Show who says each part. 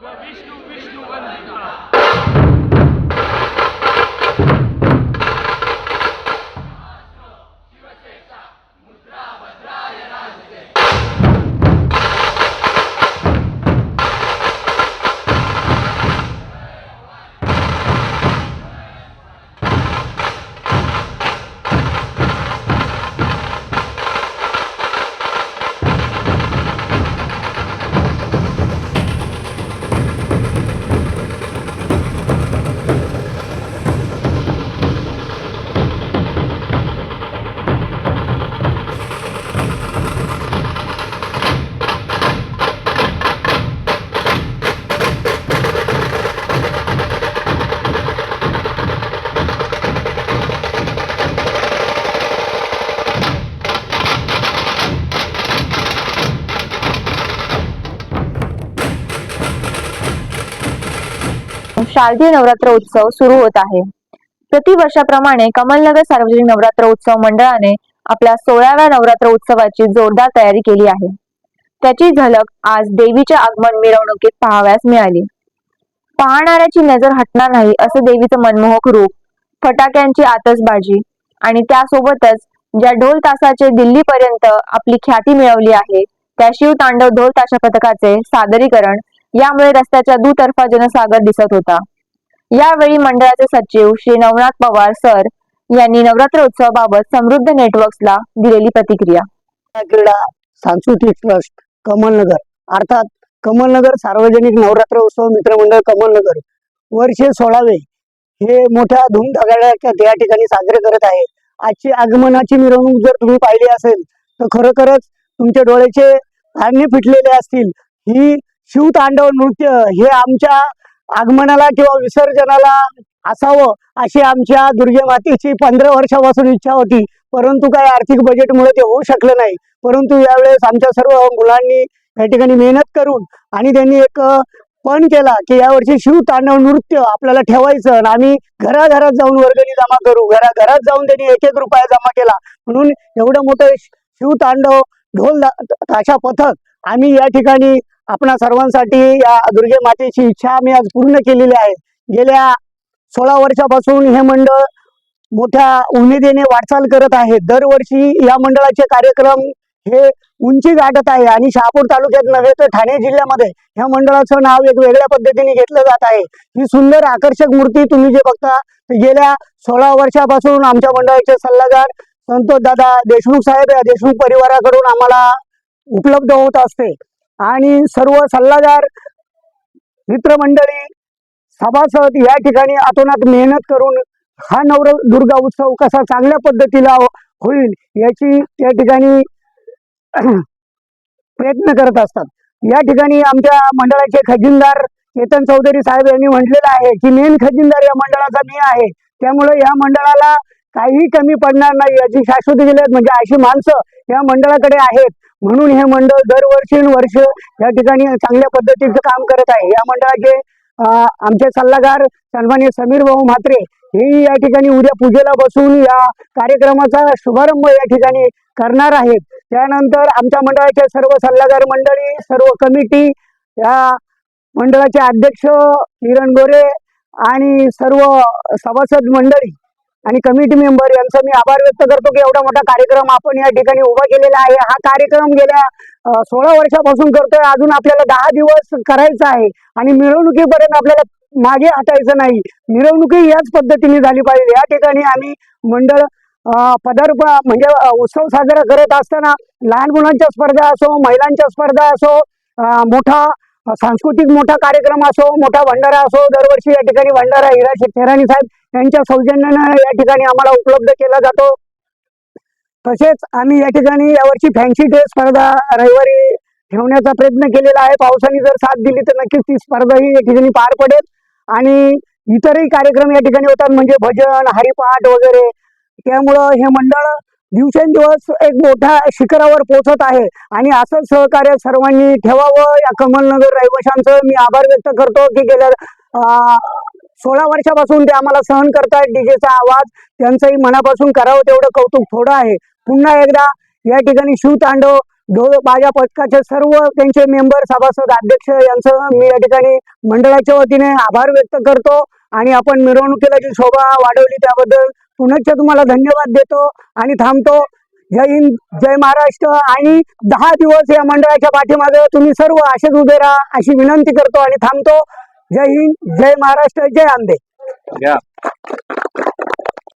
Speaker 1: Uma vez शारदीय नवरात्र उत्सव सुरू होत आहे. प्रतिवर्षाप्रमाणे कमलनगर सार्वजनिक नवरात्र उत्सव मंडळाने आपल्या सोळाव्या नवरात्र उत्सवाची जोरदार तयारी केली आहे. त्याची झलक आज देवीच्या आगमन मिरवणुकीत पाहाव्यास मिळाली. पाहणाऱ्याची नजर हटणार नाही असं देवीचं मनमोहक रूप फटाक्यांची आतसबाजी आणि त्यासोबतच ज्या ढोल तासाचे दिल्लीपर्यंत आपली ख्याती मिळवली आहे त्या शिव तांडव ढोल ताशा पथकाचे सादरीकरण यामुळे रस्त्याच्या दुतर्फा जनसागर दिसत होता. यावेळी मंडळाचे सचिव श्री नवनाथ पवार सर यांनी नवरात्र उत्सवाबाबत समृद्ध नेटवर्क्सला दिलेली प्रतिक्रिया.
Speaker 2: क्रीडा सांस्कृतिक ट्रस्ट कमलनगर अर्थात कमलनगर सार्वजनिक नवरात्र उत्सव मित्रमंडळ कमलनगर वर्षे सोळावे हे मोठ्या धूमधगाड्याच्या या ठिकाणी साजरे करत आहे. आजची आगमनाची मिरवणूक जर तुम्ही पाहिली असेल तर खरोखरच तुमच्या डोळ्याचे धान्य फिटलेले असतील. ही शिवतांडव नृत्य हे आमच्या आगमनाला किंवा विसर्जनाला असावं अशी आमच्या दुर्गे मातेची पंधरा वर्षापासून इच्छा होती. परंतु काय आर्थिक बजेटमुळे ते होऊ शकलं नाही. परंतु यावेळेस आमच्या सर्व मुलांनी या ठिकाणी मेहनत करून आणि त्यांनी एक पण केला की यावर्षी शिव तांडव नृत्य आपल्याला ठेवायचं आणि आम्ही घराघरात जाऊन वर्गणी जमा करू. घरा घरात जाऊन त्यांनी एक एक रुपया जमा केला. म्हणून एवढं मोठं शिव तांडव ढोल ताशा पथक आम्ही या ठिकाणी आपणा सर्वांसाठी या दुर्गे मातेची इच्छा मी आज पूर्ण केलेली आहे. गेल्या सोळा वर्षापासून हे मंडळ मोठ्या उमेदीने वाटचाल करत आहे. दरवर्षी या मंडळाचे कार्यक्रम हे उंची गाठत आहे आणि शहापूर तालुक्यात नव्हे तर ठाणे जिल्ह्यामध्ये ह्या मंडळाचं नाव एक वेगळ्या पद्धतीने घेतलं जात आहे. ही सुंदर आकर्षक मूर्ती तुम्ही जे बघता गेल्या सोळा वर्षापासून आमच्या मंडळाचे सल्लागार संतोष दादा देशमुख साहेब या देशमुख परिवाराकडून आम्हाला उपलब्ध होत असते. आणि सर्व सल्लागार मित्रमंडळी सभासद या ठिकाणी अतोनात मेहनत करून हा नवर दुर्गा उत्सव कसा चांगल्या पद्धतीला होईल याची या ठिकाणी प्रयत्न करत असतात. या ठिकाणी आमच्या मंडळाचे खजिनदार चेतन चौधरी साहेब यांनी म्हटलेलं आहे की मेन खजिनदार या मंडळाचा मी आहे. त्यामुळे या मंडळाला काही कमी पडणार नाही याची शाश्वती दिली म्हणजे अशी माणसं या मंडळाकडे आहेत. म्हणून हे मंडळ दरवर्षी वर्ष या ठिकाणी चांगल्या पद्धतीचं काम करत आहे. या मंडळाचे आमचे सल्लागार सन्मान्य समीर भाऊ म्हात्रे हे या ठिकाणी उद्या पूजेला बसून या कार्यक्रमाचा शुभारंभ या ठिकाणी करणार आहेत. त्यानंतर आमच्या मंडळाचे सर्व सल्लागार मंडळी सर्व कमिटी या मंडळाचे अध्यक्ष किरण गोरे आणि सर्व सभासद मंडळी आणि कमिटी मेंबर यांचा मी आभार व्यक्त करतो की एवढा मोठा कार्यक्रम आपण या ठिकाणी उभा केलेला आहे. हा कार्यक्रम गेल्या सोळा वर्षापासून करतोय. अजून आपल्याला दहा दिवस करायचा आहे आणि मिरवणुकीपर्यंत आपल्याला मागे हटायचं नाही. मिरवणुकी याच पद्धतीने झाली पाहिजे. या ठिकाणी आम्ही मंडळ पदार्प म्हणजे उत्सव साजरा करत असताना लहान मुलांच्या स्पर्धा असो महिलांच्या स्पर्धा असो मोठा सांस्कृतिक मोठा कार्यक्रम असो मोठा भंडारा असो दरवर्षी या ठिकाणी भंडारा हिरा शेराणी साहेब यांच्या सौजन्यानं या ठिकाणी आम्हाला उपलब्ध केला जातो. तसेच आम्ही या ठिकाणी यावर्षी फॅन्सी ड्रेस स्पर्धा रविवारी ठेवण्याचा प्रयत्न केलेला आहे. पावसाने जर साथ दिली तर नक्कीच ती स्पर्धा ही या ठिकाणी पार पडेल. आणि इतरही कार्यक्रम या ठिकाणी होतात म्हणजे भजन हरिपाठ वगैरे. त्यामुळं हे मंडळ दिवसेंदिवस एक मोठ्या शिखरावर पोहोचत आहे. आणि असंच सहकार्य सर्वांनी ठेवावं. या कमलनगर रहिवाशांचं मी आभार व्यक्त करतो की गेल्या सोळा वर्षापासून ते आम्हाला सहन करतायत डीजेचा आवाज. त्यांचंही मनापासून करावं तेवढं कौतुक थोडं आहे. पुन्हा एकदा या ठिकाणी शिवतांडव ढोल बाजा पथकाचे सर्व त्यांचे मेंबर सभासद अध्यक्ष यांचं मी या ठिकाणी मंडळाच्या वतीने आभार व्यक्त करतो. आणि आपण मिरवणुकीला जी शोभा वाढवली त्याबद्दल पुनश्च तुम्हाला धन्यवाद देतो आणि थांबतो. जय हिंद जय महाराष्ट्र. आणि दहा दिवस या मंडळाच्या पाठीमागे तुम्ही सर्व असेच उभे राहा अशी विनंती करतो आणि थांबतो. जय हिंद जय महाराष्ट्र जय आंबे.
Speaker 3: घ्या